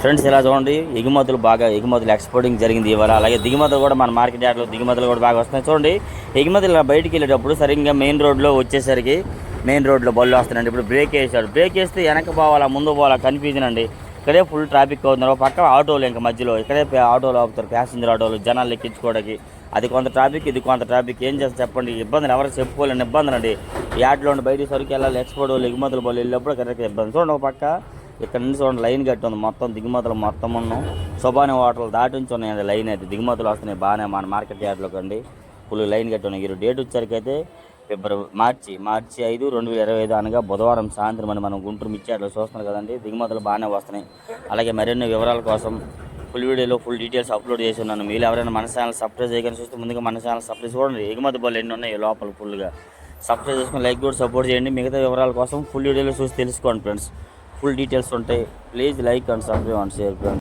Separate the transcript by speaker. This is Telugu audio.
Speaker 1: ఫ్రెండ్స్ ఇలా చూడండి ఎగుమతులు బాగా ఎగుమతులు ఎక్స్పోర్టింగ్ జరిగింది ఇవాళ. అలాగే దిగుమతులు కూడా మన మార్కెట్ యార్డ్లో దిగుమతులు కూడా బాగా వస్తున్నాయి. చూడండి ఎగుమతులు ఇలా బయటికి వెళ్ళేటప్పుడు సరిగ్గా మెయిన్ రోడ్లో వచ్చేసరికి మెయిన్ రోడ్లో బళ్ళు వస్తున్నాయండి. ఇప్పుడు బ్రేక్ వేసాడు బ్రేక్ వేస్తే వెనక పోవాలా ముందు పోవాలా కన్ఫ్యూజన్ అండి. ఇక్కడే ఫుల్ ట్రాఫిక్ అవుతున్నారు. పక్క ఆటోలు ఇంకా మధ్యలో ఇక్కడే ఆటోలు ఆపుతారు. ప్యాసింజర్ ఆటోలు జనాలు ఎక్కించుకోవడానికి. అది కొంత ట్రాఫిక్ ఇది కొంత ట్రాఫిక్ ఏం చేస్తారు చెప్పండి? ఇబ్బందులు ఎవరు చెప్పుకోలేని ఇబ్బందులు అండి. యాడ్లో ఉండి బయటికి సరికి వెళ్ళాలి ఎక్స్పోర్ట్ వాళ్ళు ఎగుమతులు బళ్ళు వెళ్ళినప్పుడు కరెక్ట్ ఇబ్బంది. చూడండి ఒక పక్క. ఇక్కడ నుంచి చూడండి లైన్ కట్టి ఉంది. మొత్తం దిగుమతులు మొత్తం ఉన్నాం. శుభాని హోటల్ దాటి నుంచి ఉన్నాయండి లైన్ అయితే. దిగుమతులు వస్తున్నాయి బాగానే మన మార్కెట్ యార్డ్లోకి అండి ఫుల్ లైన్ కట్టి ఉన్నాయి. ఈరోజు డేట్ వచ్చేసరికైతే అయితే ఫిబ్రవరి మార్చి మార్చి ఐదు రెండు వేల ఇరవై ఐదు అనగా బుధవారం సాయంత్రం అని మనం గుంటూరు మిర్చి యార్డ్లో చూస్తున్నాం కదండి. దిగుమతులు బాగానే వస్తున్నాయి. అలాగే మరిన్ని వివరాల కోసం ఫుల్ వీడియోలో ఫుల్ డీటెయిల్స్ అప్లోడ్ చేసి ఉన్నాను. మీరు ఎవరైనా మన ఛానల్ సబ్స్క్రైబ్ చేయగానే చూస్తే ముందుగా మన ఛానల్ సబ్స్క్రైబ్ చూడండి ఎగుమతి బళ్ళు ఎన్ని ఉన్నాయి లోపల ఫుల్గా సబ్స్క్రైబ్ చేసుకుని లైక్ కూడా సపోర్ట్ చేయండి. మిగతా వివరాల కోసం ఫుల్ వీడియోలో చూసి తెలుసుకోండి ఫ్రెండ్స్ ఫుల్ డీటెయిల్స్ ఉంటాయి. Please like and subscribe and share friends.